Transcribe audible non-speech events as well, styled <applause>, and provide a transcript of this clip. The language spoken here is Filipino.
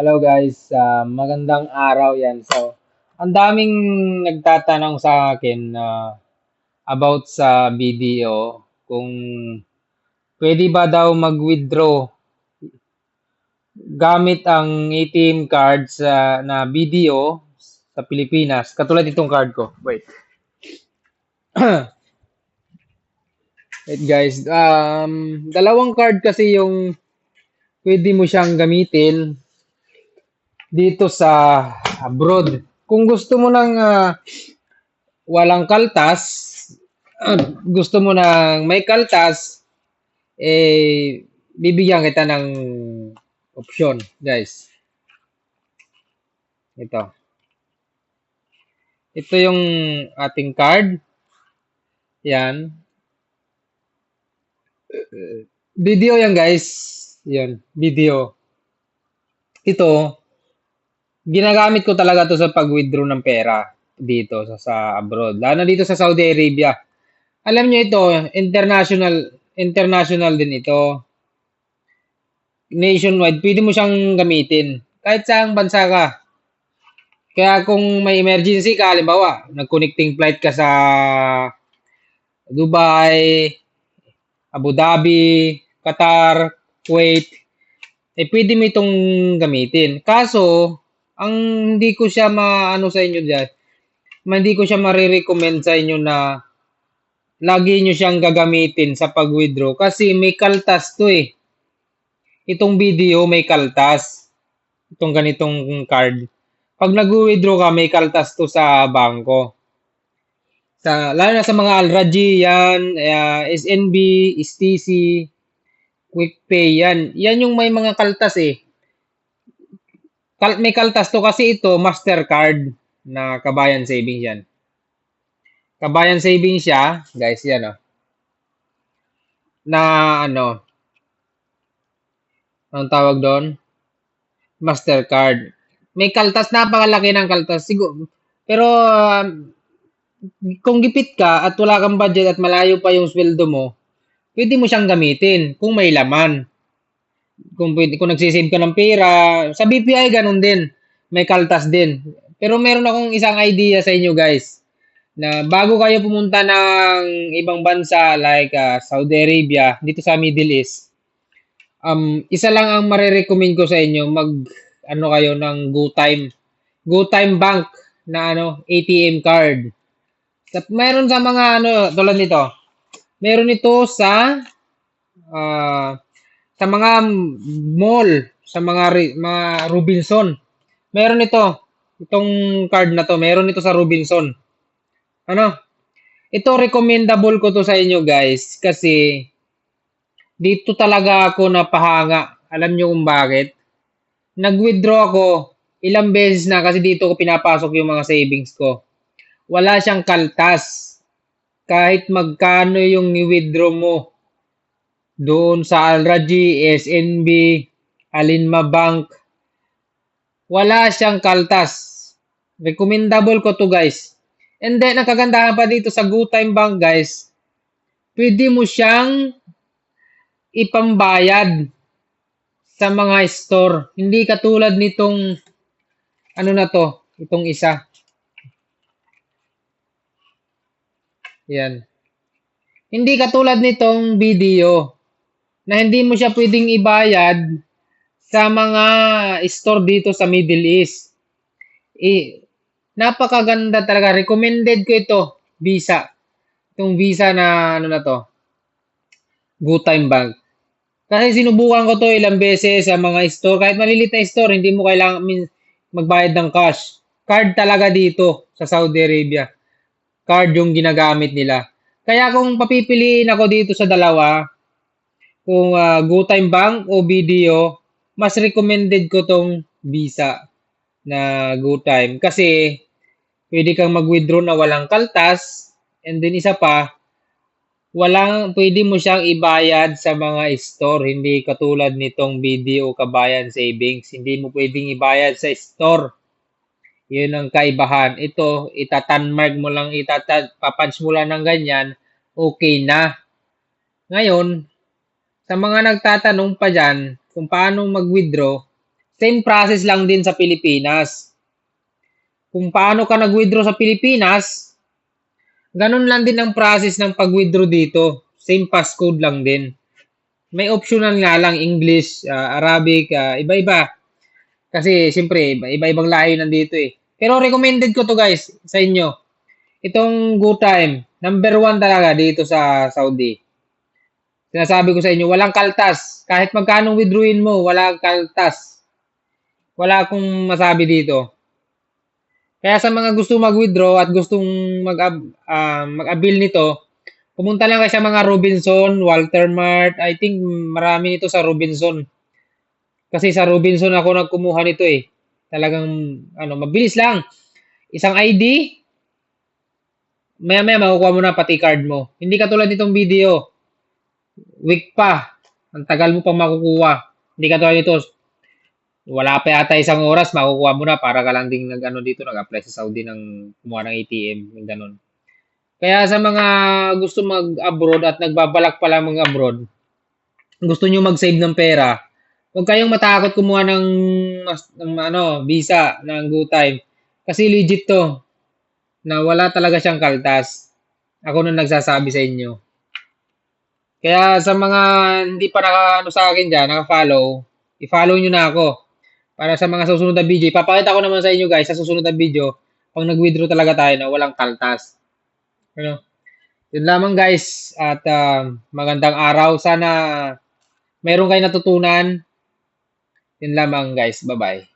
Hello guys, Ah, magandang araw yan. So, ang daming nagtatanong sa akin na about sa video kung pwede ba daw mag-withdraw gamit ang ATM card sa na video sa Pilipinas. Katulad itong card ko. Wait. <clears throat> Wait guys, um, dalawang card kasi yung pwede mo siyang gamitin dito sa abroad. Kung gusto mo ng ah, walang kaltas, ah, gusto mo ng may kaltas, eh, bibigyan kita ng option, guys. Ito. Ito yung ating card. Yan. Video yan, guys. Yan. Video. Ito, ginagamit ko talaga to sa pag-withdraw ng pera dito sa, sa abroad. Lalo dito sa Saudi Arabia. Alam niyo ito, international international din ito. Nationwide, pwede mo siyang gamitin. Kahit saang bansa ka. Kaya kung may emergency ka, halimbawa, nag-connecting flight ka sa Dubai, Abu Dhabi, Qatar, Kuwait, eh pwede mo itong gamitin. Kaso, ang hindi ko siya maano sa inyo diyan, hindi ko siya marirecommend sa inyo na lagi nyo siyang gagamitin sa pag-withdraw kasi may kaltas to eh. Itong video may kaltas. Itong ganitong card. Pag nag-withdraw ka, may kaltas to sa bangko. Sa, lalo na sa mga Alraji, yan, uh, SNB, STC, QuickPay, yan. Yan yung may mga kaltas eh. Kal may kaltas to kasi ito, Mastercard na Kabayan Savings yan. Kabayan Savings siya, guys, yan oh. Na ano, anong tawag doon? Mastercard. May kaltas, napakalaki ng kaltas. Siguro, pero um, kung gipit ka at wala kang budget at malayo pa yung sweldo mo, pwede mo siyang gamitin kung may laman. Kung, kung nagsisave ka ng pera, sa BPI ganun din. May kaltas din. Pero meron akong isang idea sa inyo guys na bago kayo pumunta ng ibang bansa like uh, Saudi Arabia, dito sa Middle East, um, isa lang ang marirecommend ko sa inyo, mag ano kayo ng GoTime. GoTime Bank na ano, ATM card. Meron sa mga ano, tulad nito. Meron ito sa uh, sa mga mall, sa mga mga Robinson. Meron ito. Itong card na to, meron ito sa Robinson. Ano? Ito recommendable ko to sa inyo guys kasi dito talaga ako napahanga. Alam nyo kung bakit? Nag-withdraw ako ilang beses na kasi dito ko pinapasok yung mga savings ko. Wala siyang kaltas. Kahit magkano yung ni-withdraw mo doon sa Alraji, SNB, Alinma Bank, wala siyang kaltas. Recommendable ko to guys. And then, ang kagandahan pa dito sa GoTime Bank guys, pwede mo siyang ipambayad sa mga store. Hindi katulad nitong, ano na to, itong isa. Yan. Hindi katulad nitong video na hindi mo siya pwedeng ibayad sa mga store dito sa Middle East. Eh, napakaganda talaga. Recommended ko ito, Visa. Itong Visa na ano na to. Good Time Bank. Kasi sinubukan ko to ilang beses sa mga store. Kahit malilit na store, hindi mo kailangan magbayad ng cash. Card talaga dito sa Saudi Arabia. Card yung ginagamit nila. Kaya kung papipiliin ako dito sa dalawa, kung uh, GoTime Bank o Video, mas recommended ko tong Visa na GoTime. Kasi pwede kang mag-withdraw na walang kaltas. And then isa pa, walang pwede mo siyang ibayad sa mga store. Hindi katulad nitong video kabayan savings. Hindi mo pwedeng ibayad sa store. Yun ang kaibahan. Ito itatanmark mo lang papunch mo lang ng ganyan okay na. Ngayon sa mga nagtatanong pa dyan kung paano mag-withdraw Same process lang din sa Pilipinas. Kung paano ka nag-withdraw sa Pilipinas, ganun lang din ang process ng pag-withdraw dito. Same passcode lang din. May optional nga lang English, ah, Arabic, ah, iba-iba. Kasi siyempre, iba- iba-ibang lahi nandito eh. Pero recommended ko to guys sa inyo. Itong Go Time, number one talaga dito sa Saudi. Sinasabi ko sa inyo, walang kaltas. Kahit magkano withdrawin mo, walang kaltas. Wala akong masabi dito. Kaya sa mga gusto mag-withdraw at gustong mag ah, mag-avail nito, pumunta lang kayo sa mga Robinson, Walter Mart. I think marami nito sa Robinson. Kasi sa Robinson ako nagkumuha nito eh. Talagang ano, mabilis lang. Isang ID, maya-maya makukuha mo na pati card mo. Hindi katulad nitong video. Week pa. Ang tagal mo pang makukuha. Hindi katulad nito. Wala pa yata isang oras, makukuha mo na para ka lang ding nag, ano, dito, nag-apply sa Saudi ng kumuha ng ATM, yung ganun. Kaya sa mga gusto mag-abroad at nagbabalak pala mag-abroad, gusto nyo mag-save ng pera, huwag kayong matakot kumuha ng, ng ano, visa ng Go Time. Kasi legit to, na wala talaga siyang kaltas. Ako na nagsasabi sa inyo. Kaya sa mga hindi pa naka, ano sa akin dyan, naka-follow, i-follow nyo na ako. Para sa mga susunod na video, ipapakita ko naman sa inyo guys, sa susunod na video, pag nag-withdraw talaga tayo na walang kaltas. Ano? Yun lamang guys, at ah, magandang araw. Sana meron kayo natutunan. Yun lamang guys, bye-bye.